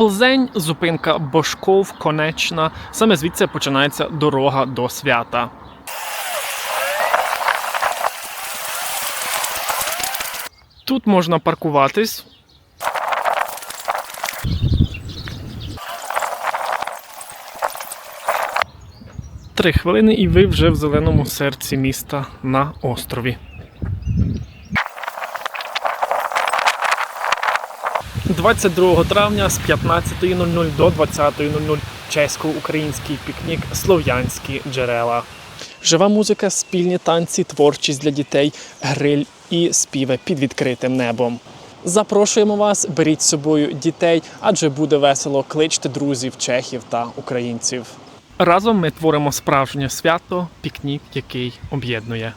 Плзень, зупинка Бошков, Конечна. Саме звідси починається дорога до свята. Тут можна паркуватись. Три хвилини, і ви вже в зеленому серці міста на острові. 22 травня з 15.00 до 20.00 чесько-український пікнік Слов'янські джерела. Жива музика, спільні танці, творчість для дітей, гриль і співи під відкритим небом. Запрошуємо вас, беріть з собою дітей, адже буде весело. Кличте друзів, чехів та українців. Разом ми творимо справжнє свято, пікнік, який об'єднує.